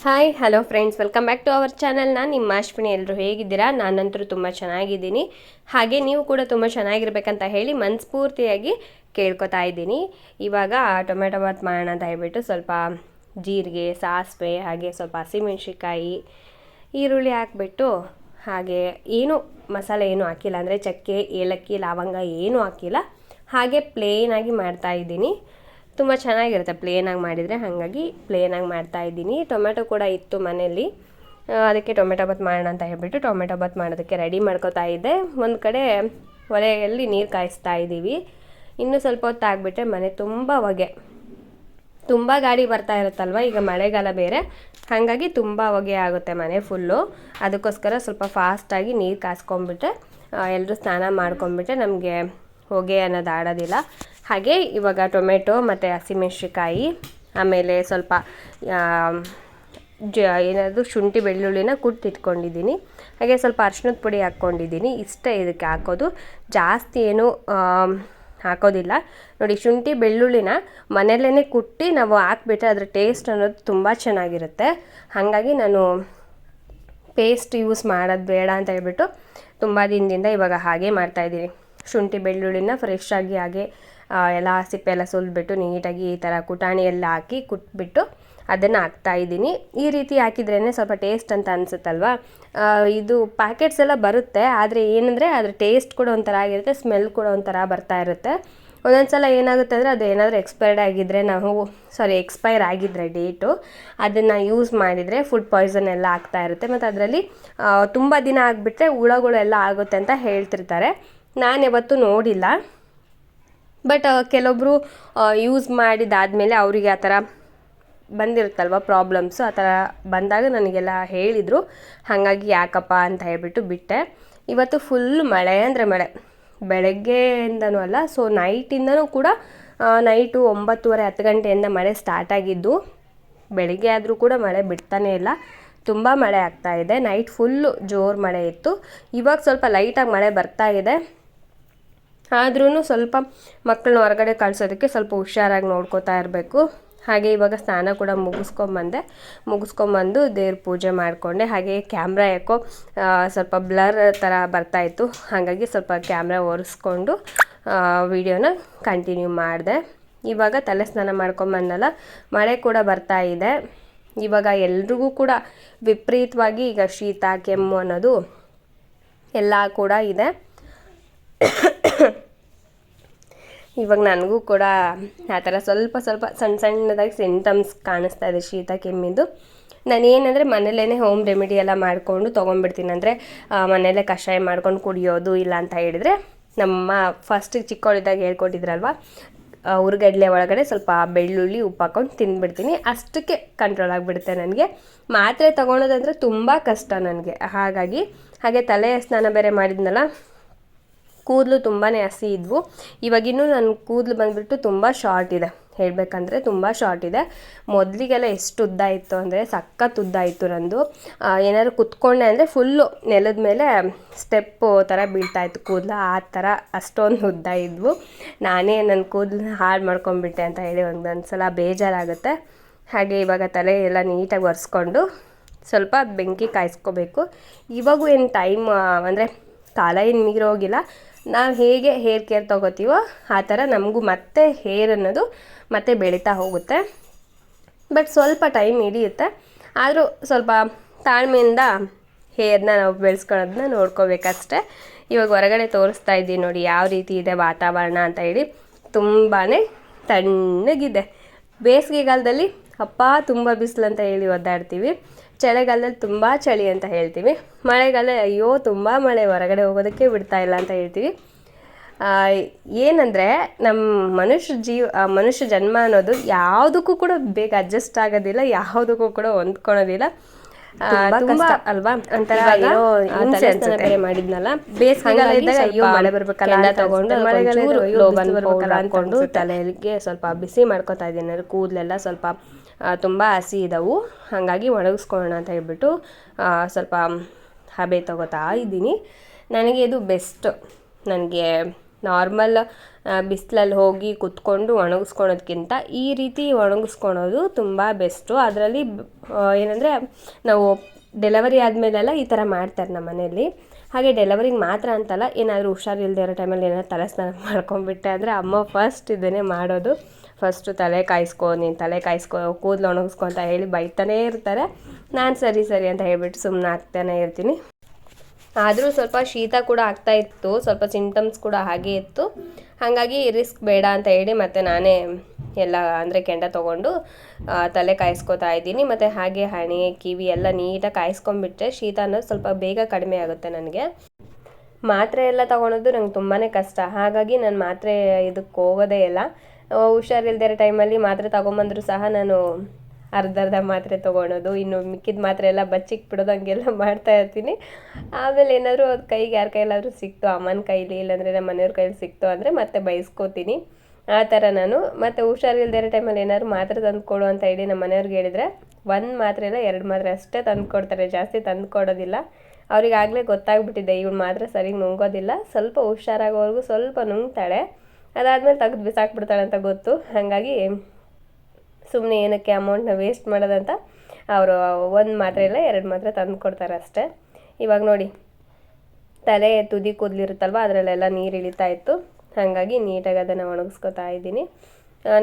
Hi hello friends welcome back to our channel ನಾನು ನಿಮ್ಮ ಅಶ್ವಿನಿ. ಎಲ್ಲರೂ ಹೇಗಿದ್ದೀರಾ? ನಾನಂತರೂ ತುಂಬ ಚೆನ್ನಾಗಿದ್ದೀನಿ. ಹಾಗೆ ನೀವು ಕೂಡ ತುಂಬ ಚೆನ್ನಾಗಿರ್ಬೇಕಂತ ಹೇಳಿ ಮನಸ್ಫೂರ್ತಿಯಾಗಿ ಕೇಳ್ಕೊತಾ ಇದ್ದೀನಿ. ಇವಾಗ ಟೊಮೆಟೊ ಬಾತ್ ಮಾಡೋಣ ಅಂತ ಹೇಳ್ಬಿಟ್ಟು ಸ್ವಲ್ಪ ಜೀರಿಗೆ, ಸಾಸಿವೆ, ಹಾಗೆ ಸ್ವಲ್ಪ ಹಸಿಮೆಣ್ಸಿಕಾಯಿ ಈರುಳ್ಳಿ ಹಾಕ್ಬಿಟ್ಟು ಹಾಗೆ ಏನು ಮಸಾಲೆ ಏನು ಹಾಕಿಲ್ಲ. ಅಂದರೆ ಚಕ್ಕೆ, ಏಲಕ್ಕಿ, ಲವಂಗ ಏನೂ ಹಾಕಿಲ್ಲ. ಹಾಗೆ ಪ್ಲೇನಾಗಿ ಮಾಡ್ತಾ ಇದ್ದೀನಿ. ತುಂಬ ಚೆನ್ನಾಗಿರುತ್ತೆ. ಪ್ಲೇನಾಗಿ ಮಾಡಿದರೆ ಹಾಗಾಗಿ ಪ್ಲೇನಾಗಿ ಮಾಡ್ತಾ ಇದ್ದೀನಿ. ಟೊಮೆಟೊ ಕೂಡ ಇತ್ತು ಮನೆಯಲ್ಲಿ. ಅದಕ್ಕೆ ಟೊಮೆಟೊ ಬಾತ್ ಮಾಡೋಣ ಅಂತ ಹೇಳ್ಬಿಟ್ಟು ಟೊಮೆಟೊ ಬಾತ್ ಮಾಡೋದಕ್ಕೆ ರೆಡಿ ಮಾಡ್ಕೋತಾ ಇದ್ದೆ. ಒಂದು ಕಡೆ ಒಲೆಯಲ್ಲಿ ನೀರು ಕಾಯಿಸ್ತಾ ಇದ್ದೀವಿ. ಇನ್ನೂ ಸ್ವಲ್ಪ ಹೊತ್ತು ಆಗಿಬಿಟ್ರೆ ಮನೆ ತುಂಬ ಹೊಗೆ. ತುಂಬ ಗಾಡಿ ಬರ್ತಾ ಇರುತ್ತಲ್ವ? ಈಗ ಮಳೆಗಾಲ ಬೇರೆ. ಹಾಗಾಗಿ ತುಂಬ ಹೊಗೆ ಆಗುತ್ತೆ ಮನೆ ಫುಲ್ಲು ಅದಕ್ಕೋಸ್ಕರ ಸ್ವಲ್ಪ ಫಾಸ್ಟಾಗಿ ನೀರು ಕಾಸ್ಕೊಂಡ್ಬಿಟ್ರೆ ಎಲ್ಲರೂ ಸ್ನಾನ ಮಾಡ್ಕೊಂಬಿಟ್ರೆ ನಮಗೆ ಹೊಗೆ ಅನ್ನೋದು ಆಡೋದಿಲ್ಲ. ಹಾಗೆ ಇವಾಗ ಟೊಮೆಟೊ ಮತ್ತು ಹಸಿಮೆಣ್ಸಿಕಾಯಿ ಆಮೇಲೆ ಸ್ವಲ್ಪ ಜ, ಏನಾದರೂ ಶುಂಠಿ ಬೆಳ್ಳುಳ್ಳಿನ ಕುಟ್ಟಿಟ್ಕೊಂಡಿದ್ದೀನಿ. ಹಾಗೆ ಸ್ವಲ್ಪ ಅರ್ಶಿನದ ಪುಡಿ ಹಾಕ್ಕೊಂಡಿದ್ದೀನಿ. ಇಷ್ಟೇ ಇದಕ್ಕೆ ಹಾಕೋದು. ಜಾಸ್ತಿ ಏನು ಹಾಕೋದಿಲ್ಲ. ನೋಡಿ, ಶುಂಠಿ ಬೆಳ್ಳುಳ್ಳಿನ ಮನೆಯಲ್ಲೇ ಕುಟ್ಟಿ ನಾವು ಹಾಕ್ಬಿಟ್ರೆ ಅದ್ರ ಟೇಸ್ಟ್ ಅನ್ನೋದು ತುಂಬ ಚೆನ್ನಾಗಿರುತ್ತೆ. ಹಾಗಾಗಿ ನಾನು ಪೇಸ್ಟ್ ಯೂಸ್ ಮಾಡೋದು ಬೇಡ ಅಂತ ಹೇಳ್ಬಿಟ್ಟು ತುಂಬ ದಿನದಿಂದ ಇವಾಗ ಹಾಗೆ ಮಾಡ್ತಾಯಿದ್ದೀನಿ ಶುಂಠಿ ಬೆಳ್ಳುಳ್ಳಿನ ಫ್ರೆಶ್ ಆಗಿ ಹಾಗೆ ಎಲ್ಲ ಸಿಪ್ಪೆ ಎಲ್ಲ ಸುಲಿದ್ಬಿಟ್ಟು ನೀಟಾಗಿ ಈ ಥರ ಕುಟಾಣಿ ಎಲ್ಲ ಹಾಕಿ ಕುಟ್ಬಿಟ್ಟು ಅದನ್ನು ಹಾಕ್ತಾ ಇದ್ದೀನಿ. ಈ ರೀತಿ ಹಾಕಿದ್ರೇ ಸ್ವಲ್ಪ ಟೇಸ್ಟ್ ಅಂತ ಅನಿಸುತ್ತಲ್ವಾ? ಇದು ಪ್ಯಾಕೆಟ್ಸ್ ಎಲ್ಲ ಬರುತ್ತೆ, ಆದರೆ ಏನಂದರೆ ಅದ್ರ ಟೇಸ್ಟ್ ಕೂಡ ಒಂಥರ ಆಗಿರುತ್ತೆ, ಸ್ಮೆಲ್ ಕೂಡ ಒಂಥರ ಬರ್ತಾ ಇರುತ್ತೆ. ಒಂದೊಂದು ಸಲ ಏನಾಗುತ್ತೆ ಅಂದರೆ ಅದು ಏನಾದರೂ ಎಕ್ಸ್ಪೈರ್ಡ್ ಆಗಿದ್ದರೆ ನಾವು ಸಾರಿ ಎಕ್ಸ್ಪೈರ್ ಆಗಿದ್ದರೆ ಡೇಟು, ಅದನ್ನು ಯೂಸ್ ಮಾಡಿದರೆ ಫುಡ್ ಪಾಯ್ಸನ್ ಎಲ್ಲ ಆಗ್ತಾ ಇರುತ್ತೆ. ಮತ್ತು ಅದರಲ್ಲಿ ತುಂಬ ದಿನ ಆಗಿಬಿಟ್ರೆ ಹುಳಗಳು ಎಲ್ಲ ಆಗುತ್ತೆ ಅಂತ ಹೇಳ್ತಿರ್ತಾರೆ. ನಾನು ಯಾವತ್ತೂ ನೋಡಿಲ್ಲ. ಬಟ್ ಕೆಲವೊಬ್ಬರು ಯೂಸ್ ಮಾಡಿದಾದಮೇಲೆ ಅವರಿಗೆ ಆ ಥರ ಬಂದಿರುತ್ತಲ್ವ ಪ್ರಾಬ್ಲಮ್ಸು ಆ ಥರ ಬಂದಾಗ ನನಗೆಲ್ಲ ಹೇಳಿದರು. ಹಾಗಾಗಿ ಯಾಕಪ್ಪ ಅಂತ ಹೇಳ್ಬಿಟ್ಟು ಬಿಟ್ಟೆ. ಇವತ್ತು ಫುಲ್ ಮಳೆ ಅಂದರೆ ಮಳೆ. ಬೆಳಗ್ಗೆಯಿಂದನೂ ಅಲ್ಲ ಸೊ ನೈಟಿಂದನೂ ಕೂಡ ನೈಟು ಒಂಬತ್ತುವರೆ, ಹತ್ತು ಗಂಟೆಯಿಂದ ಮಳೆ ಸ್ಟಾರ್ಟ್ ಆಗಿದ್ದು. ಬೆಳಿಗ್ಗೆ ಆದರೂ ಕೂಡ ಮಳೆ ಬಿಡ್ತಾನೇ ಇಲ್ಲ. ತುಂಬ ಮಳೆ ಆಗ್ತಾ ಇದೆ. ನೈಟ್ ಫುಲ್ಲು ಜೋರು ಮಳೆ ಇತ್ತು. ಇವಾಗ ಸ್ವಲ್ಪ ಲೈಟಾಗಿ ಮಳೆ ಬರ್ತಾ ಇದೆ. ಆದ್ರೂ ಸ್ವಲ್ಪ ಮಕ್ಕಳನ್ನ ಹೊರಗಡೆ ಕಳ್ಸೋದಕ್ಕೆ ಸ್ವಲ್ಪ ಹುಷಾರಾಗಿ ನೋಡ್ಕೋತಾ ಇರಬೇಕು. ಹಾಗೆ ಇವಾಗ ಸ್ನಾನ ಕೂಡ ಮುಗಿಸ್ಕೊಂಬಂದೆ. ಮುಗಿಸ್ಕೊಂಬಂದು ದೇವ್ರ ಪೂಜೆ ಮಾಡಿಕೊಂಡೆ. ಹಾಗೆ ಕ್ಯಾಮ್ರಾ ಯಾಕೋ ಸ್ವಲ್ಪ ಬ್ಲರ್ ಥರ ಬರ್ತಾಯಿತ್ತು ಹಾಗಾಗಿ ಸ್ವಲ್ಪ ಕ್ಯಾಮ್ರಾ ಒರೆಸ್ಕೊಂಡು ವಿಡಿಯೋನ ಕಂಟಿನ್ಯೂ ಮಾಡಿದೆ. ಇವಾಗ ತಲೆ ಸ್ನಾನ ಮಾಡ್ಕೊಂಬಂದಲ್ಲ, ಮಳೆ ಕೂಡ ಬರ್ತಾ ಇದೆ. ಇವಾಗ ಎಲ್ರಿಗೂ ಕೂಡ ವಿಪರೀತವಾಗಿ ಈಗ ಶೀತ, ಕೆಮ್ಮು ಅನ್ನೋದು ಎಲ್ಲ ಕೂಡ ಇದೆ. ಇವಾಗ ನನಗೂ ಕೂಡ ಆ ಥರ ಸ್ವಲ್ಪ ಸ್ವಲ್ಪ ಸಣ್ಣ ಸಣ್ಣದಾಗಿ ಸಿಂಟಮ್ಸ್ ಕಾಣಿಸ್ತಾ ಇದೆ ಶೀತ ಕೆಮ್ಮಿದ್ದು ನಾನು ಏನಂದರೆ ಮನೇಲೇ ಹೋಮ್ ರೆಮಿಡಿ ಎಲ್ಲ ಮಾಡಿಕೊಂಡು ತೊಗೊಂಡ್ಬಿಡ್ತೀನಿ. ಅಂದರೆ ಮನೆಯಲ್ಲೇ ಕಷಾಯ ಮಾಡ್ಕೊಂಡು ಕುಡಿಯೋದು ಇಲ್ಲ ಅಂತ ಹೇಳಿದರೆ ನಮ್ಮ ಫಸ್ಟ್ ಚಿಕ್ಕವಳಿದ್ದಾಗ ಹೇಳ್ಕೊಟ್ಟಿದ್ರಲ್ವ ಊರುಗಡ್ಲೆ ಒಳಗಡೆ ಸ್ವಲ್ಪ ಬೆಳ್ಳುಳ್ಳಿ ಉಪ್ಪು ಹಾಕೊಂಡು ತಿಂದುಬಿಡ್ತೀನಿ. ಅಷ್ಟಕ್ಕೆ ಕಂಟ್ರೋಲ್ ಆಗಿಬಿಡುತ್ತೆ ನನಗೆ. ಮಾತ್ರೆ ತೊಗೊಳೋದಂದರೆ ತುಂಬ ಕಷ್ಟ ನನಗೆ. ಹಾಗಾಗಿ, ಹಾಗೆ ತಲೆ ಸ್ನಾನ ಬೇರೆ ಮಾಡಿದ್ನಲ್ಲ ಕೂದಲು ತುಂಬಾ ಹಸಿ ಇದ್ವು. ಇವಾಗಿನ್ನೂ ನನ್ನ ಕೂದಲು ಬಂದುಬಿಟ್ಟು ತುಂಬ ಶಾರ್ಟ್ ಇದೆ. ಹೇಳಬೇಕಂದ್ರೆ ತುಂಬ ಶಾರ್ಟ್ ಇದೆ. ಮೊದಲಿಗೆಲ್ಲ ಎಷ್ಟು ಉದ್ದ ಇತ್ತು ಅಂದರೆ ಸಖತ್ ಉದ್ದ ಇತ್ತು ನಂದು. ಏನಾದ್ರು ಕುತ್ಕೊಂಡೆ ಅಂದರೆ ಫುಲ್ಲು ನೆಲದ ಮೇಲೆ ಸ್ಟೆಪ್ಪು ಥರ ಬೀಳ್ತಾ ಇತ್ತು ಕೂದಲು. ಆ ಥರ ಅಷ್ಟೊಂದು ಉದ್ದ ಇದ್ವು. ನಾನೇ ನನ್ನ ಕೂದಲು ಹಾಳು ಮಾಡ್ಕೊಂಡ್ಬಿಟ್ಟೆ ಅಂತ ಹೇಳಿ ಒಂದೊಂದು ಸಲ ಬೇಜಾರಾಗುತ್ತೆ. ಹಾಗೆ ಇವಾಗ ತಲೆ ಎಲ್ಲ ನೀಟಾಗಿ ಒರೆಸ್ಕೊಂಡು ಸ್ವಲ್ಪ ಬೆಂಕಿ ಕಾಯಿಸ್ಕೋಬೇಕು. ಇವಾಗೂ ಏನು ಟೈಮ್ ಅಂದರೆ ಕಾಲ ಏನು ಮೀರೋಗಿಲ್ಲ ನಾವು ಹೇಗೆ ಹೇರ್ ಕೇರ್ ತೊಗೋತೀವೋ ಆ ಥರ ನಮಗೂ ಮತ್ತೆ ಹೇರ್ ಅನ್ನೋದು ಮತ್ತೆ ಬೆಳೀತಾ ಹೋಗುತ್ತೆ. ಬಟ್ ಸ್ವಲ್ಪ ಟೈಮ್ ಹಿಡಿಯುತ್ತೆ. ಆದರೂ ಸ್ವಲ್ಪ ತಾಳ್ಮೆಯಿಂದ ಹೇರ್ನ ನಾವು ಬೆಳೆಸ್ಕೊಳ್ಳೋದನ್ನ ನೋಡ್ಕೋಬೇಕಷ್ಟೆ. ಇವಾಗ ಹೊರಗಡೆ ತೋರಿಸ್ತಾ ಇದ್ದೀನಿ ನೋಡಿ ಯಾವ ರೀತಿ ಇದೆ ವಾತಾವರಣ ಅಂತ ಹೇಳಿ. ತುಂಬಾ ತಣ್ಣಗಿದೆ. ಬೇಸಿಗೆಗಾಲದಲ್ಲಿ ಅಪ್ಪ ತುಂಬ ಬಿಸಿಲು ಅಂತ ಹೇಳಿ ಒದ್ದಾಡ್ತೀವಿ. ಚಳಿಗಾಲದಲ್ಲಿ ತುಂಬ ಚಳಿ ಅಂತ ಹೇಳ್ತೀವಿ. ಮಳೆಗಾಲ ಅಯ್ಯೋ ತುಂಬ ಮಳೆ ಹೊರಗಡೆ ಹೋಗೋದಕ್ಕೆ ಬಿಡ್ತಾ ಇಲ್ಲ ಅಂತ ಹೇಳ್ತೀವಿ. ಆ, ಏನಂದರೆ ನಮ್ಮ ಮನುಷ್ಯ ಜೀವ ಮನುಷ್ಯ ಜನ್ಮ ಅನ್ನೋದು ಯಾವುದಕ್ಕೂ ಕೂಡ ಬೇಗ ಅಡ್ಜಸ್ಟ್ ಆಗೋದಿಲ್ಲ ಯಾವುದಕ್ಕೂ ಕೂಡ ಹೊಂದ್ಕೊಳೋದಿಲ್ಲ ತುಂಬಾ ಅಲ್ವಾ? ಒಂಥರ. ಬೇರೆ ಮಾಡಿದ್ನಲ್ಲ ಬೇಸಿಗೆಗಾಲ ಇದ್ದಾಗ ಅಯ್ಯೋ ಮಳೆ ಬರ್ಬೇಕಲ್ಲ ಅಂತ ತಗೊಂಡು ಮಳೆಗಾಲ ಬರ್ಬೇಕಲ್ಲ ಅನ್ಕೊಂಡು ತಲೆಗೆ ಸ್ವಲ್ಪ ಬಿಸಿ ಮಾಡ್ಕೊತಾ ಇದ್ದೀನಿ. ಕೂದಲೆಲ್ಲ ಸ್ವಲ್ಪ ತುಂಬ ಹಸಿ ಇದಾವು. ಹಾಗಾಗಿ ಒಣಗಿಸ್ಕೊಳ್ಳೋಣ ಅಂತ ಹೇಳ್ಬಿಟ್ಟು ಸ್ವಲ್ಪ ಹಬೆ ತಗೋತಾ ಇದ್ದೀನಿ. ನನಗೆ ಇದು ಬೆಸ್ಟ್. ನನಗೆ ನಾರ್ಮಲ್ ಬಿಸಿಲಲ್ಲಿ ಹೋಗಿ ಕುತ್ಕೊಂಡು ಒಣಗಿಸ್ಕೊಳೋದ್ಕಿಂತ ಈ ರೀತಿ ಒಣಗಿಸ್ಕೊಳೋದು ತುಂಬ ಬೆಸ್ಟು. ಅದರಲ್ಲಿ ಏನಂದರೆ ನಾವು ಡೆಲಿವರಿ ಆದಮೇಲೆಲ್ಲ ಈ ಥರ ಮಾಡ್ತಾರೆ ನಮ್ಮ ಮನೆಯಲ್ಲಿ. ಹಾಗೆ ಡೆಲಿವರಿಗೆ ಮಾತ್ರ ಅಂತಲ್ಲ, ಏನಾದರೂ ಹುಷಾರಿಲ್ಲದೆ ಇರೋ ಟೈಮಲ್ಲಿ ಏನಾದ್ರು ತಲೆ ಸ್ನಾನ ಮಾಡ್ಕೊಂಡ್ಬಿಟ್ಟೆ ಅಂದರೆ ಅಮ್ಮ ಫಸ್ಟ್ ಇದನ್ನೇ ಮಾಡೋದು. ಫಸ್ಟು ತಲೆ ಕಾಯಿಸ್ಕೋ, ನೀನು ತಲೆ ಕಾಯಿಸ್ಕೋ, ಕೂದಲು ಒಣಗಿಸ್ಕೊ ಅಂತ ಹೇಳಿ ಬೈತಾನೇ ಇರ್ತಾರೆ. ನಾನು ಸರಿ ಸರಿ ಅಂತ ಹೇಳಿಬಿಟ್ಟು ಸುಮ್ಮನೆ ಆಗ್ತಾನೇ ಇರ್ತೀನಿ. ಆದರೂ ಸ್ವಲ್ಪ ಶೀತ ಕೂಡ ಆಗ್ತಾ ಇತ್ತು, ಸ್ವಲ್ಪ ಸಿಂಟಮ್ಸ್ ಕೂಡ ಹಾಗೆ ಇತ್ತು. ಹಾಗಾಗಿ ರಿಸ್ಕ್ ಬೇಡ ಅಂತ ಹೇಳಿ ಮತ್ತೆ ನಾನೇ ಎಲ್ಲ ಅಂದರೆ ಕೆಂಡ ತೊಗೊಂಡು ತಲೆ ಕಾಯಿಸ್ಕೊತಾ ಇದ್ದೀನಿ. ಮತ್ತು ಹಾಗೆ ಹಣೆ, ಕಿವಿ ಎಲ್ಲ ನೀಟಾಗಿ ಕಾಯಿಸ್ಕೊಂಡ್ಬಿಟ್ರೆ ಶೀತ ಅನ್ನೋದು ಸ್ವಲ್ಪ ಬೇಗ ಕಡಿಮೆ ಆಗುತ್ತೆ ನನಗೆ. ಮಾತ್ರೆ ಎಲ್ಲ ತೊಗೊಳೋದು ನಂಗೆ ತುಂಬಾ ಕಷ್ಟ. ಹಾಗಾಗಿ ನಾನು ಮಾತ್ರೆ ಇದಕ್ಕೆ ಹೋಗೋದೇ ಇಲ್ಲ. ಆ, ಹುಷಾರಿಲ್ದೇ ಇರೋ ಟೈಮಲ್ಲಿ ಮಾತ್ರೆ ತಗೊಂಬಂದ್ರು ಸಹ ನಾನು ಅರ್ಧ ಅರ್ಧ ಮಾತ್ರೆ ತೊಗೊಳೋದು. ಇನ್ನು ಮಿಕ್ಕಿದ ಮಾತ್ರೆ ಎಲ್ಲ ಬಚ್ಚಿಕ್ ಬಿಡೋದು ಹಂಗೆಲ್ಲ ಮಾಡ್ತಾ ಇರ್ತೀನಿ. ಆಮೇಲೆ ಏನಾದರೂ ಅದು ಕೈಗೆ ಯಾರ ಕೈಲಾದರೂ ಸಿಕ್ತು ಅಮ್ಮನ ಕೈಲಿ ಇಲ್ಲಾಂದರೆ ನಮ್ಮ ಮನೆಯವ್ರ ಕೈಲಿ ಸಿಕ್ತು ಅಂದರೆ ಮತ್ತೆ ಬಯಸ್ಕೋತೀನಿ ಆ ಥರ ನಾನು. ಮತ್ತು ಹುಷಾರಿಲ್ದೇ ಇರೋ ಟೈಮಲ್ಲಿ ಏನಾದ್ರು ಮಾತ್ರೆ ತಂದುಕೊಡು ಅಂತ ಹೇಳಿ ನಮ್ಮ ಮನೆಯವ್ರಿಗೆ ಹೇಳಿದರೆ ಒಂದು ಮಾತ್ರೆ ಇಲ್ಲ ಎರಡು ಮಾತ್ರೆ ಅಷ್ಟೇ ತಂದು ಕೊಡ್ತಾರೆ ಜಾಸ್ತಿ ತಂದು ಕೊಡೋದಿಲ್ಲ ಅವ್ರಿಗೆ ಆಗಲೇ ಗೊತ್ತಾಗ್ಬಿಟ್ಟಿದೆ ಇವಳು ಮಾತ್ರ ಸರಿಗೆ ನುಂಗೋದಿಲ್ಲ. ಸ್ವಲ್ಪ ಹುಷಾರಾಗೋವರೆಗೂ ಸ್ವಲ್ಪ ನುಂಗ್ತಾಳೆ. ಅದಾದಮೇಲೆ ತೆಗೆದು ಬಿಸಾಕ್ಬಿಡ್ತಾಳೆ ಅಂತ ಗೊತ್ತು. ಹಾಗಾಗಿ ಸುಮ್ಮನೆ ಏನಕ್ಕೆ ಅಮೌಂಟ್ನ ವೇಸ್ಟ್ ಮಾಡೋದಂತ ಅವರು ಒಂದು ಮಾತ್ರೆ ಇಲ್ಲ, ಎರಡು ಮಾತ್ರೆ ತಂದು ಕೊಡ್ತಾರೆ ಅಷ್ಟೇ. ಇವಾಗ ನೋಡಿ, ತಲೆ ತುದಿ ಕೂದಲಿರುತ್ತಲ್ವ, ಅದರಲ್ಲೆಲ್ಲ ನೀರು ಇಳಿತಾ ಇತ್ತು. ಹಾಗಾಗಿ ನೀಟಾಗಿ ಅದನ್ನು ಒಣಗಿಸ್ಕೊತಾ ಇದ್ದೀನಿ.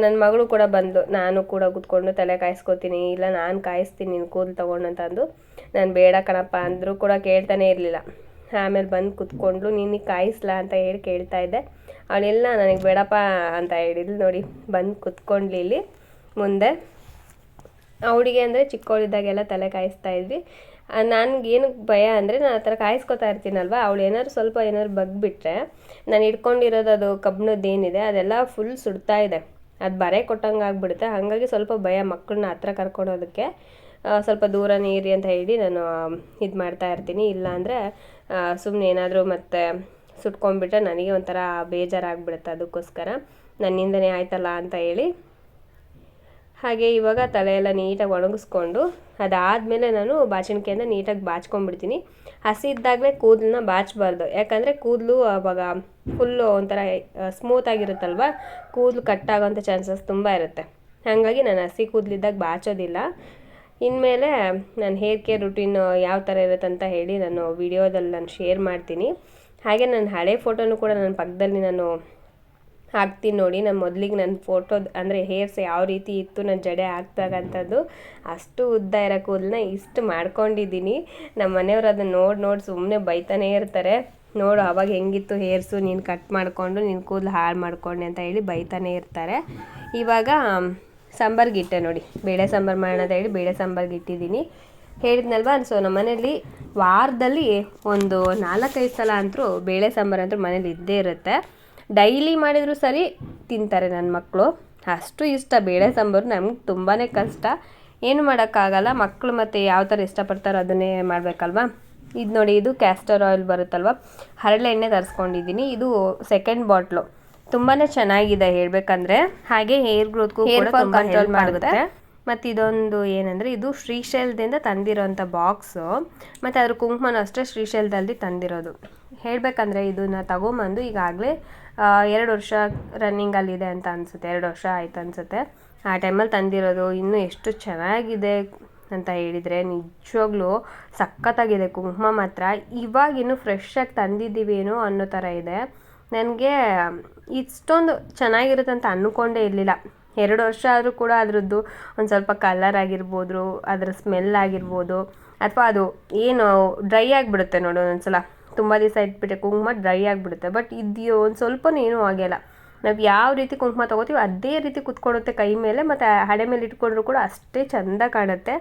ನನ್ನ ಮಗಳು ಕೂಡ ಬಂದು ನಾನು ಕೂಡ ಕೂತ್ಕೊಂಡು ತಲೆ ಕಾಯಿಸ್ಕೊತೀನಿ, ಇಲ್ಲ ನಾನು ಕಾಯಿಸ್ತೀನಿ, ನೀನು ಕೂದಲು ತೊಗೊಂಡು ಅಂತಂದು ನಾನು ಬೇಡ ಕಣಪ್ಪ ಅಂದರೂ ಕೂಡ ಕೇಳ್ತಾನೆ ಇರಲಿಲ್ಲ. ಆಮೇಲೆ ಬಂದು ಕೂತ್ಕೊಂಡು ನಿನಗೆ ಕಾಯಿಸ್ಲಾ ಅಂತ ಹೇಳಿ ಕೇಳ್ತಾ ಇದ್ದೆ. ಅವಳೆಲ್ಲ ನನಗೆ ಬೇಡಪ್ಪ ಅಂತ ಹೇಳಿದ್ಲು ನೋಡಿ, ಬಂದು ಕುತ್ಕೊಂಡ್ಲಿ ಇಲ್ಲಿ. ಮುಂದೆ ಅವಳಿಗೆ ಅಂದರೆ ಚಿಕ್ಕವಳಿದ್ದಾಗೆಲ್ಲ ತಲೆ ಕಾಯಿಸ್ತಾ ಇದ್ವಿ. ನನಗೆ ಏನಕ್ಕೆ ಭಯ ಅಂದರೆ ನಾನು ಆ ಥರ ಕಾಯಿಸ್ಕೊತಾ ಇರ್ತೀನಲ್ವ? ಅವಳು ಏನಾದ್ರು ಸ್ವಲ್ಪ ಏನಾದ್ರು ಬಗ್ಬಿಟ್ರೆ ನಾನು ಇಟ್ಕೊಂಡಿರೋದು ಅದು ಕಬ್ಬಿಣದ್ದು ಏನಿದೆ, ಅದೆಲ್ಲ ಫುಲ್ ಸುಡ್ತಾ ಇದೆ. ಅದು ಬರೆ ಕೊಟ್ಟಂಗೆ ಆಗ್ಬಿಡುತ್ತೆ. ಹಾಗಾಗಿ ಸ್ವಲ್ಪ ಭಯ ಮಕ್ಕಳನ್ನ ಹತ್ರ ಕರ್ಕೊಳೋದಕ್ಕೆ ಸ್ವಲ್ಪ ದೂರ ನೀರಿ ಅಂತ ಹೇಳಿ ನಾನು ಇದು ಮಾಡ್ತಾ ಇರ್ತೀನಿ. ಇಲ್ಲಾಂದರೆ ಸುಮ್ಮನೆ ಏನಾದರೂ ಮತ್ತೆ ಸುಟ್ಕೊಂಡ್ಬಿಟ್ರೆ ನನಗೆ ಒಂಥರ ಬೇಜಾರಾಗ್ಬಿಡುತ್ತೆ ಅದಕ್ಕೋಸ್ಕರ. ನನ್ನಿಂದನೇ ಆಯ್ತಲ್ಲ ಅಂತ ಹೇಳಿ. ಹಾಗೆ ಇವಾಗ ತಲೆಯೆಲ್ಲ ನೀಟಾಗಿ ಒಣಗಿಸ್ಕೊಂಡು ಅದಾದಮೇಲೆ ನಾನು ಬಾಚಣಿಕೆಯಿಂದ ನೀಟಾಗಿ ಬಾಚ್ಕೊಂಡ್ಬಿಡ್ತೀನಿ. ಹಸಿ ಇದ್ದಾಗಲೇ ಕೂದಲನ್ನ ಬಾಚಬಾರ್ದು. ಯಾಕಂದರೆ ಕೂದಲು ಆವಾಗ ಫುಲ್ಲು ಒಂಥರ ಸ್ಮೂತ್ ಆಗಿರುತ್ತಲ್ವ? ಕೂದಲು ಕಟ್ಟಾಗೋಂಥ ಚಾನ್ಸಸ್ ತುಂಬ ಇರುತ್ತೆ. ಹಾಗಾಗಿ ನಾನು ಹಸಿ ಕೂದಲಿದ್ದಾಗ ಬಾಚೋದಿಲ್ಲ. ಇನ್ಮೇಲೆ ನಾನು ಹೇರ್ ಕೇರ್ ರುಟೀನ್ ಯಾವ ಥರ ಇರುತ್ತೆ ಅಂತ ಹೇಳಿ ನಾನು ವಿಡಿಯೋದಲ್ಲಿ ನಾನು ಶೇರ್ ಮಾಡ್ತೀನಿ. ಹಾಗೆ ನನ್ನ ಹಳೆ ಫೋಟೋನು ಕೂಡ ನನ್ನ ಪಕ್ಕದಲ್ಲಿ ನಾನು ಹಾಕ್ತೀನಿ ನೋಡಿ. ನಾನು ಮೊದಲಿಗೆ ನನ್ನ ಫೋಟೋ ಅಂದರೆ ಹೇರ್ಸ್ ಯಾವ ರೀತಿ ಇತ್ತು ನನ್ನ ಜಡೆ ಹಾಕ್ದಾಗಂಥದ್ದು ಅಷ್ಟು ಉದ್ದ ಇರೋ ಕೂದಲನ್ನ ಇಷ್ಟು ಮಾಡ್ಕೊಂಡಿದ್ದೀನಿ. ನಮ್ಮ ಮನೆಯವರು ಅದನ್ನ ನೋಡಿ ನೋಡಿ ಸುಮ್ಮನೆ ಬೈತಾನೇ ಇರ್ತಾರೆ. ನೋಡು ಅವಾಗ ಹೆಂಗಿತ್ತು ಹೇರ್ಸು, ನೀನು ಕಟ್ ಮಾಡಿಕೊಂಡು, ನೀನು ಕೂದಲು ಹಾಳು ಮಾಡ್ಕೊಂಡೆ ಅಂತ ಹೇಳಿ ಬೈತಾನೇ ಇರ್ತಾರೆ. ಇವಾಗ, ಸಾಂಬಾರ್ಗಿಟ್ಟೆ ನೋಡಿ. ಬೇಳೆ ಸಾಂಬಾರು ಮಾಡೋಣ ಅಂತ ಹೇಳಿ ಬೇಳೆ ಸಾಂಬಾರ್ಗೆ ಇಟ್ಟಿದ್ದೀನಿ ಹೇಳಿದ್ನಲ್ವಾ? ಸೊ ನಮ್ಮ ಮನೇಲಿ ವಾರದಲ್ಲಿ ಒಂದು ನಾಲ್ಕೈದು ಸಲ ಅಂತೂ ಬೇಳೆ ಸಾಂಬಾರು ಅಂತೂ ಮನೇಲಿ ಇದ್ದೇ ಇರುತ್ತೆ. ಡೈಲಿ ಮಾಡಿದರೂ ಸರಿ ತಿಂತಾರೆ ನನ್ನ ಮಕ್ಕಳು ಅಷ್ಟು ಇಷ್ಟ ಬೇಳೆ ಸಾಂಬಾರು ನಮ್ಗೆ ತುಂಬಾ ಕಷ್ಟ. ಏನು ಮಾಡೋಕ್ಕಾಗಲ್ಲ ಮಕ್ಕಳು ಮತ್ತು ಯಾವ ಥರ ಇಷ್ಟಪಡ್ತಾರೋ ಅದನ್ನೇ ಮಾಡಬೇಕಲ್ವಾ? ಇದು ನೋಡಿ ಇದು ಕ್ಯಾಸ್ಟರ್ ಆಯಿಲ್ ಬರುತ್ತಲ್ವ? ಹರಳೆ ಎಣ್ಣೆ ತರಿಸ್ಕೊಂಡಿದ್ದೀನಿ ಇದು ಸೆಕೆಂಡ್ ಬಾಟ್ಲು ತುಂಬಾ ಚೆನ್ನಾಗಿದೆ ಹೇಳಬೇಕಂದ್ರೆ. ಹಾಗೆ ಹೇರ್ ಗ್ರೋತ್ಗೂ ಕಂಟ್ರೋಲ್ ಮಾಡುತ್ತೆ. ಮತ್ತು ಇದೊಂದು ಏನಂದರೆ ಇದು ಶ್ರೀಶೈಲದಿಂದ ತಂದಿರೋಂಥ ಬಾಕ್ಸು. ಮತ್ತು ಅದ್ರ ಕುಂಕುಮನೂ ಅಷ್ಟೇ ಶ್ರೀಶೈಲದಲ್ಲಿ ತಂದಿರೋದು. ಹೇಳಬೇಕಂದ್ರೆ ಇದನ್ನು ತಗೊಂಬಂದು ಈಗಾಗಲೇ ಎರಡು ವರ್ಷ ರನ್ನಿಂಗಲ್ಲಿದೆ ಅಂತ ಅನಿಸುತ್ತೆ. ಎರಡು ವರ್ಷ ಆಯ್ತು ಅನಿಸುತ್ತೆ. ಆ ಟೈಮಲ್ಲಿ ತಂದಿರೋದು ಇನ್ನೂ ಎಷ್ಟು ಚೆನ್ನಾಗಿದೆ ಅಂತ ಹೇಳಿದರೆ ನಿಜವಾಗ್ಲೂ ಸಖತ್ತಾಗಿದೆ. ಕುಂಕುಮ ಮಾತ್ರ ಇವಾಗ ಇನ್ನೂ ಫ್ರೆಶ್ ಆಗಿ ತಂದಿದ್ದೀವೇನೋ ಅನ್ನೋ ಥರ ಇದೆ. ನನಗೆ ಇಷ್ಟೊಂದು ಚೆನ್ನಾಗಿರುತ್ತೆ ಅಂತ ಅಂದ್ಕೊಂಡೇ ಇರಲಿಲ್ಲ. ಎರಡು ವರ್ಷ ಆದರೂ ಕೂಡ ಅದರದ್ದು ಒಂದು ಸ್ವಲ್ಪ ಕಲರ್ ಆಗಿರ್ಬೋದು, ಅದರ ಸ್ಮೆಲ್ ಆಗಿರ್ಬೋದು, ಅಥವಾ ಅದು ಏನು ಡ್ರೈ ಆಗಿಬಿಡುತ್ತೆ ನೋಡು ಒಂದೊಂದ್ಸಲ ತುಂಬ ದಿವಸ ಇಟ್ಬಿಟ್ಟೆ ಕುಂಕುಮ ಡ್ರೈ ಆಗಿಬಿಡುತ್ತೆ. ಬಟ್ ಇದು ಒಂದು ಸ್ವಲ್ಪನೂ ಏನೂ ಆಗಿಲ್ಲ ನಾವು ಯಾವ ರೀತಿ ಕುಂಕುಮ ತೊಗೋತೀವಿ ಅದೇ ರೀತಿ ಕುತ್ಕೊಡುತ್ತೆ ಕೈ ಮೇಲೆ, ಮತ್ತು ಹಾಡೆ ಮೇಲೆ ಇಟ್ಕೊಂಡ್ರು ಕೂಡ ಅಷ್ಟೇ ಚೆಂದ ಕಾಣುತ್ತೆ.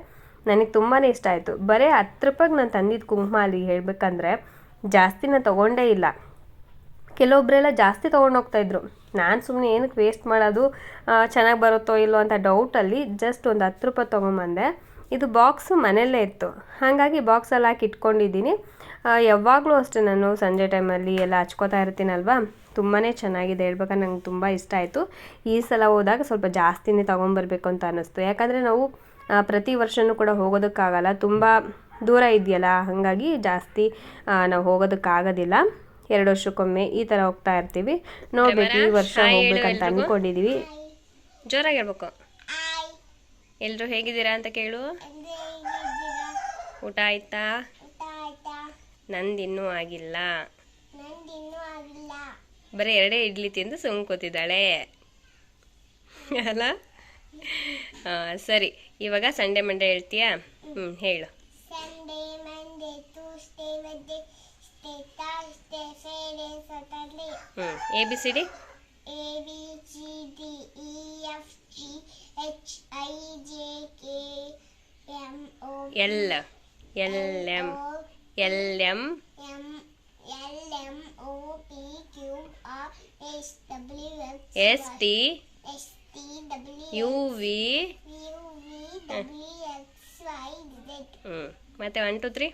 ನನಗೆ ತುಂಬಾ ಇಷ್ಟ ಆಯಿತು. ಬರೀ ಹತ್ತು ರೂಪಾಯಿಗೆ ನಾನು ತಂದಿದ್ದು ಕುಂಕುಮ ಅಲ್ಲಿ ಹೇಳಬೇಕಂದ್ರೆ ಜಾಸ್ತಿ ನಾನು ತೊಗೊಂಡೇ ಇಲ್ಲ. ಕೆಲವೊಬ್ಬರೆಲ್ಲ ಜಾಸ್ತಿ ತೊಗೊಂಡು ಹೋಗ್ತಾಯಿದ್ರು ನಾನು ಸುಮ್ಮನೆ ಏನಕ್ಕೆ ವೇಸ್ಟ್ ಮಾಡೋದು ಚೆನ್ನಾಗಿ ಬರುತ್ತೋ ಇಲ್ಲೋ ಅಂತ ಡೌಟಲ್ಲಿ ಜಸ್ಟ್ ಒಂದು ಹತ್ತು ರೂಪಾಯಿ ತೊಗೊಂಬಂದೆ. ಇದು ಬಾಕ್ಸು ಮನೆಯಲ್ಲೇ ಇತ್ತು. ಹಾಗಾಗಿ ಬಾಕ್ಸಲ್ಲಿ ಹಾಕಿ ಇಟ್ಕೊಂಡಿದ್ದೀನಿ. ಯಾವಾಗಲೂ ಅಷ್ಟೇ ನಾನು ಸಂಜೆ ಟೈಮಲ್ಲಿ ಎಲ್ಲ ಹಚ್ಕೋತಾ ಇರ್ತೀನಲ್ವಾ? ತುಂಬಾ ಚೆನ್ನಾಗಿದೆ, ಹೇಳ್ಬೇಕಾದ್ರೆ ನಂಗೆ ತುಂಬ ಇಷ್ಟ ಆಯಿತು. ಈ ಸಲ ಹೋದಾಗ ಸ್ವಲ್ಪ ಜಾಸ್ತಿನೇ ತೊಗೊಂಬರ್ಬೇಕು ಅಂತ ಅನ್ನಿಸ್ತು. ಯಾಕಂದರೆ ನಾವು ಪ್ರತಿ ವರ್ಷವೂ ಕೂಡ ಹೋಗೋದಕ್ಕಾಗಲ್ಲ. ತುಂಬ ದೂರ ಇದೆಯಲ್ಲ ಹಾಗಾಗಿ ಜಾಸ್ತಿ ನಾವು ಹೋಗೋದಕ್ಕಾಗೋದಿಲ್ಲ. ಎರಡು ವರ್ಷಕ್ಕೊಮ್ಮೆ ಈ ತರ ಹೋಗ್ತಾ ಇರ್ತೀವಿ. ನೋಡ್ಬೇಕು ಈ ವರ್ಷ ಹೋಗ್ಬೇಕಂತ. ಅನ್ಕೊಂಡಿದೀವಿ. ಜೋರಾಗಿ ಹೇಳ್ಬೇಕು ಎಲ್ರು ಹೇಗಿದ್ದೀರಾ ಅಂತ ಕೇಳು. ಊಟ ಆಯ್ತಾ? ನಂದಿನ್ನೂ ಆಗಿಲ್ಲ. ಬರೀ ಎರಡೇ ಇಡ್ಲಿ ತಿಂದು ಸುಮ್ಕೋತಿದ್ದಾಳೆ ಅಲ್ಲ? ಸರಿ. ಇವಾಗ ಸಂಡೆ ಮಂಡೇ ಹೇಳ್ತೀಯಾ? ಹ್ಞೂ ಹೇಳು. ಹ್ಞೂ A B C D A B C D E F G H I J K M O L L M O L M M L M O P Q R S W X S T S T W U V U V W X Y Z ಹ್ಞೂ ಮತ್ತೆ one two three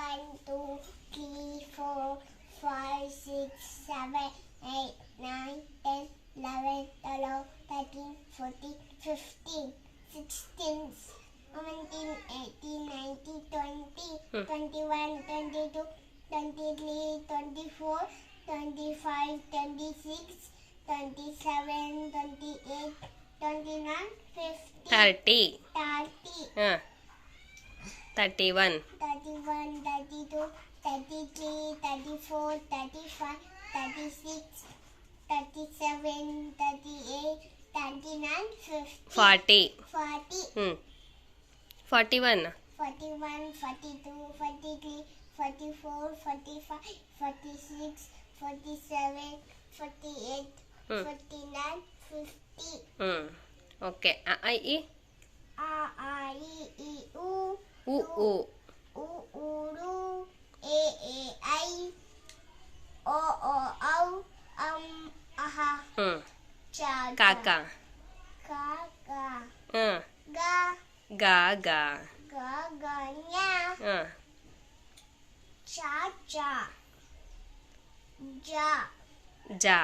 One, two, three, four, five, six, seven, eight, nine, ten, eleven, twelve, thirteen, fourteen, fifteen, sixteen, seventeen, eighteen, nineteen, twenty, hmm. twenty-one, twenty-two, twenty-three, twenty-four, twenty-five, twenty-six, twenty-seven, twenty-eight, twenty-nine, fifty, thirty, thirty, uh, thirty-one, thirty-one, thirty-two. 33, 34, 35, 36, 37, 38, 39, 50. 40. 40. Hmm. 41. 41, 42, 43, 44, 45, 46, 47, 48, hmm. 49, 50. Hmm. Okay. A, I, E? A, I, E, E, U. U, U. U, U, U. O, O, Au, Um, Aha, ಹ್ಞೂ Cha, ಕಾಕ Ka, Ga, ಹ್ಞೂ Ga, ಗಾ ಗಾ Ga, Ga, Nya, ಹಾಂ Cha, Cha, Ja, ಜಾ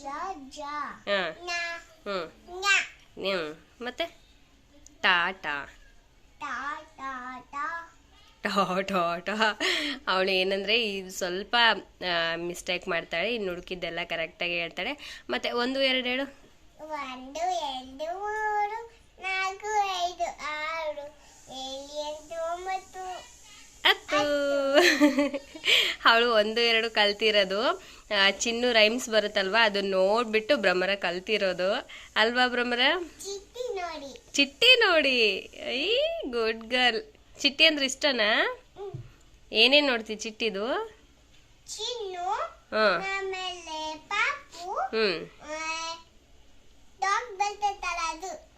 Ja, Ja, ಹಾಂ Na, ಹ್ಞೂ Nya, ಹ್ಞೂ ಮತ್ತೆ ಟಾಟಾ Ta, Ta, Ta, ಟಾ ಟಾ ಟಾ ಅವಳು ಏನಂದರೆ ಈ ಸ್ವಲ್ಪ ಮಿಸ್ಟೇಕ್ ಮಾಡ್ತಾಳೆ ಇನ್ನು ಹುಡುಕಿದ್ದೆಲ್ಲ ಕರೆಕ್ಟಾಗಿ ಹೇಳ್ತಾಳೆ. ಮತ್ತು ಒಂದು ಎರಡು ಹೇಳು. ಒಂದು ಎರಡು ಮೂರು ನಾಲ್ಕು ಐದು ಆರು ಏಳು ಎಂಟು ಒಂಬತ್ತು. ಹತ್ತು. ಅವಳು ಒಂದು ಎರಡು ಕಲ್ತಿರೋದು. ಚಿನ್ನು ರೈಮ್ಸ್ ಬರುತ್ತಲ್ವಾ ಅದು ನೋಡ್ಬಿಟ್ಟು ಭ್ರಮರ ಕಲ್ತಿರೋದು. ಅಲ್ವಾ ಭ್ರಮರ? ಚಿಟ್ಟಿ ನೋಡಿ. ಚಿಟ್ಟಿ ನೋಡಿ. ಐ ಗುಡ್ ಗರ್ಲ್ ಚಿಟ್ಟಿ ಅಂದ್ರೆ ಇಷ್ಟನಾ? ಏನೇನ್ ಏನೇನು ನೋಡ್ತಿ ಚಿಟ್ಟಿದು? ಹಾಂ. ಹ್ಞೂ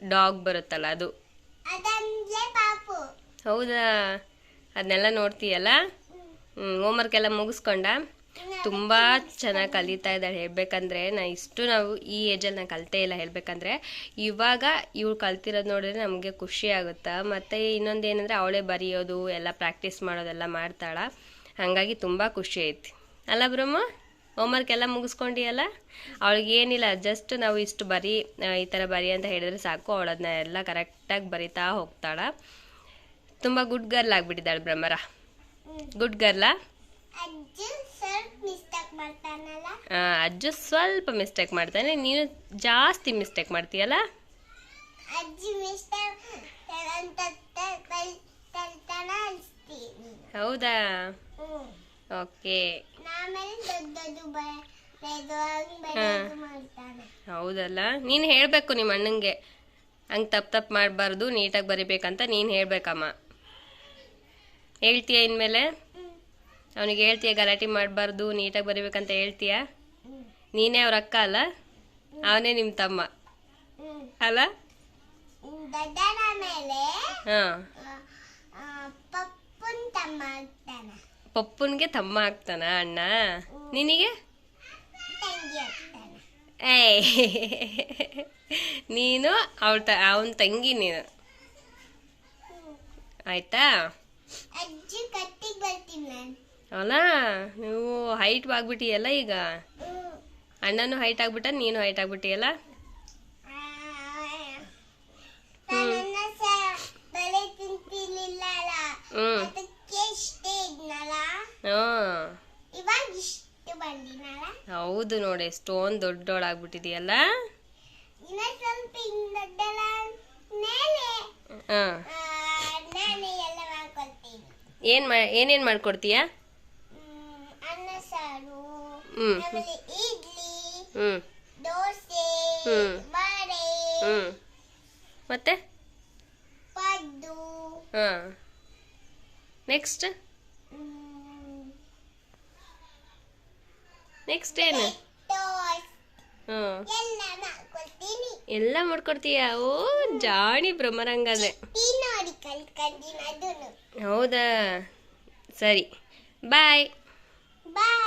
ಡಾಗ್ ಬರ್ತೈತಲ್ಲ ಅದು. ಹೌದಾ? ಅದನ್ನೆಲ್ಲ ನೋಡ್ತೀಯಲ್ಲ? ಹ್ಞೂ ಹೋಮ್ವರ್ಕ್ ಎಲ್ಲ ಮುಗಿಸ್ಕೊಂಡ? ತುಂಬ ಚೆನ್ನಾಗಿ ಕಲಿತಾ ಇದ್ದಾಳೆ. ಹೇಳ್ಬೇಕಂದ್ರೆ ನಾ ಇಷ್ಟು ನಾವು ಈ ಏಜಲ್ಲಿ ನಾನು ಕಲಿತೇ ಇಲ್ಲ. ಹೇಳ್ಬೇಕಂದ್ರೆ ಇವಾಗ ಇವಳು ಕಲ್ತಿರೋದು ನೋಡಿದ್ರೆ ನಮಗೆ ಖುಷಿ ಆಗುತ್ತಾ? ಮತ್ತು ಇನ್ನೊಂದು ಏನಂದರೆ ಅವಳೇ ಬರೆಯೋದು, ಎಲ್ಲ ಪ್ರಾಕ್ಟೀಸ್ ಮಾಡೋದೆಲ್ಲ ಮಾಡ್ತಾಳ. ಹಾಗಾಗಿ ತುಂಬ ಖುಷಿ ಐತಿ. ಅಲ್ಲ ಬ್ರಹ್ಮ ಹೋಮ್ವರ್ಕ್ ಎಲ್ಲ ಮುಗಿಸ್ಕೊಂಡಿಯಲ್ಲ? ಅವಳಿಗೆ ಏನಿಲ್ಲ ಜಸ್ಟ್ ನಾವು ಇಷ್ಟು ಬರಿ ಈ ಥರ ಬರಿ ಅಂತ ಹೇಳಿದ್ರೆ ಸಾಕು. ಅವಳದನ್ನ ಎಲ್ಲ ಕರೆಕ್ಟಾಗಿ ಬರಿತಾ ಹೋಗ್ತಾಳ. ತುಂಬ ಗುಡ್ ಗರ್ಲ್ ಆಗಿಬಿಟ್ಟಿದ್ದಾಳೆ ಬ್ರಹ್ಮರ. ಗುಡ್ ಗರ್ಲಾ ಅಜ್ಜು ಸ್ವಲ್ಪ ಮಿಸ್ಟೇಕ್ ಮಾಡ್ತಾನೆ. ನೀನು ಜಾಸ್ತಿ ಮಿಸ್ಟೇಕ್ ಮಾಡ್ತೀಯಲ್ಲ? ಹೌದಾ? ಓಕೆ. ಹೌದಲ್ಲ? ನೀನು ಹೇಳಬೇಕು ನಿಮ್ಮ ಅಣ್ಣಂಗೆ. ಹಂಗೆ ತಪ್ಪು ತಪ್ಪು ಮಾಡಬಾರ್ದು ನೀಟಾಗಿ ಬರಿಬೇಕಂತ ನೀನು ಹೇಳಬೇಕಮ್ಮ. ಹೇಳ್ತೀಯ ಇನ್ಮೇಲೆ. ಅವನಿಗೆ ಹೇಳ್ತೀಯ ಗಲಾಟೆ ಮಾಡಬಾರ್ದು ನೀಟಾಗಿ ಬರಿಬೇಕಂತ ಹೇಳ್ತೀಯ? ನೀನೇ ಅವ್ರ ಅಕ್ಕ ಅಲ್ಲ? ಅವನೇ ನಿಮ್ಮ ತಮ್ಮ. ಅಲ್ಲ? ಪಪ್ಪನ್ಗೆ ತಮ್ಮ ಆಗ್ತಾನೆ. ಪಪ್ಪನಿಗೆ ತಮ್ಮ ಆಗ್ತಾನ ಅಣ್ಣ? ನಿನಗೆ? ಏಯ್. ನೀನು ಅವಳ ತ ಅವನ ತಂಗಿ ನೀನು. ಆಯ್ತಾ? ಅಜ್ಜಿ ಕಟ್ಟಿಗೆ ಬರ್ತೀನಿ ನಾನು. ಅಲ್ಲ ನೀವು ಹೈಟ್ ಆಗ್ಬಿಟ್ಟಿಯಲ್ಲ ಈಗ. ಅಣ್ಣನೂ ಹೈಟ್ ಆಗ್ಬಿಟ್ಟ ನೀನು ಹೈಟ್ ಆಗ್ಬಿಟ್ಟಿಯಲ್ಲ? ಹೌದು ನೋಡಿ ಸ್ಟೋನ್ ದೊಡ್ಡೋಳಾಗ್ಬಿಟ್ಟಿದೆಯಲ್ಲ? ಏನ್ ಏನೇನು ಮಾಡ್ಕೊಡ್ತೀಯಾ ಹ್ಮ್, ಅನ್ನ ಸಾರು ಹ್ಞೂ ಆಮೇಲೆ ಇಡ್ಲಿ ಹ್ಞೂ ದೋಸೆ ಹ್ಮ್. ವಡೆ ಹ್ಞೂ ಮತ್ತೆ? ಪಡ್ಡು ಹಾಂ. ನೆಕ್ಸ್ಟ್ ಹ್ಮ್, ನೆಕ್ಸ್ಟ್ ಏನು? ಟೋಸ್ಟ್ ಹಾಂ. ಎಲ್ಲ ಮಾಡ್ಕೊಳ್ತೀನಿ ಎಲ್ಲ ಮಾಡ್ಕೊಡ್ತೀಯಾ? ಓ ಜಾಣಿ ಭ್ರಮರಂಗಾದ್ರೆ ಟೀ ನೋಡಿ ಕಲ್ತ್ಕೊಂತೀನಿ ಅದನ್ನು. ಹೌದಾ? ಸರಿ. ಬಾಯ್ ಬಾಯ್